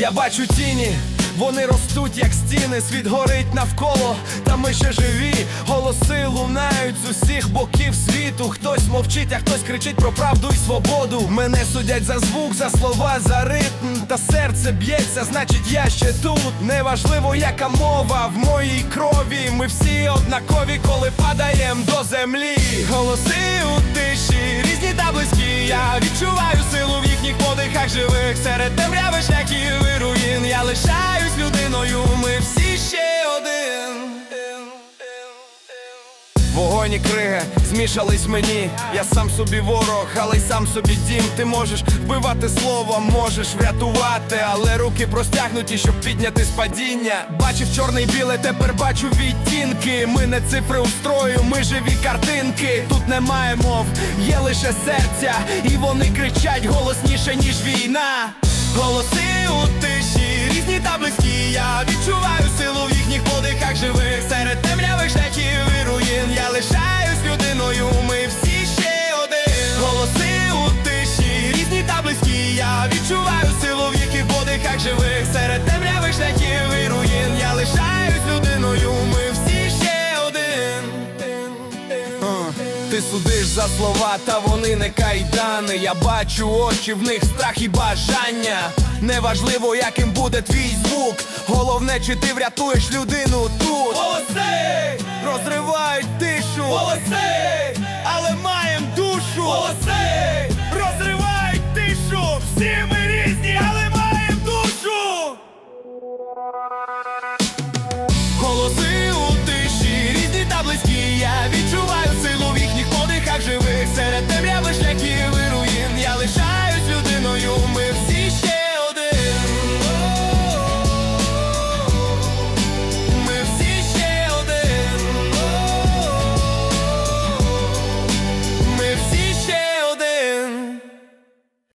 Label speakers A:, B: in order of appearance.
A: Я бачу тіні, вони ростуть, як стіни, світ горить навколо, та ми ще живі. Голоси лунають з усіх боків світу. Хтось мовчить, а хтось кричить про правду і свободу. Мене судять за звук, за слова, за ритм. Та серце б'ється, значить я ще тут. Неважливо, яка мова в моїй крові. Ми всі однакові, коли падаєм до землі. Голоси у тиші, різні та близькі. Я відчуваю силу в їхніх подихах живих. Серед темряви шляхів лишаюсь людиною. Ми всі ще один. Вогонь і криги змішались мені. Я сам собі ворог, але й сам собі дім. Ти можеш вбивати словом, можеш врятувати, але руки простягнуті, щоб підняти з падіння. Бачив чорне й біле, тепер бачу відтінки. Ми не цифри у строю, ми живі картинки. Тут немає мов, є лише серця, і вони кричать голосніше, ніж війна. Голоси у тиші, Ти судиш за слова, та вони не кайдани. Я бачу очі, в них страх і бажання. Неважливо, яким буде твій звук. Головне, чи ти врятуєш людину тут. Голоси! Розривають тишу.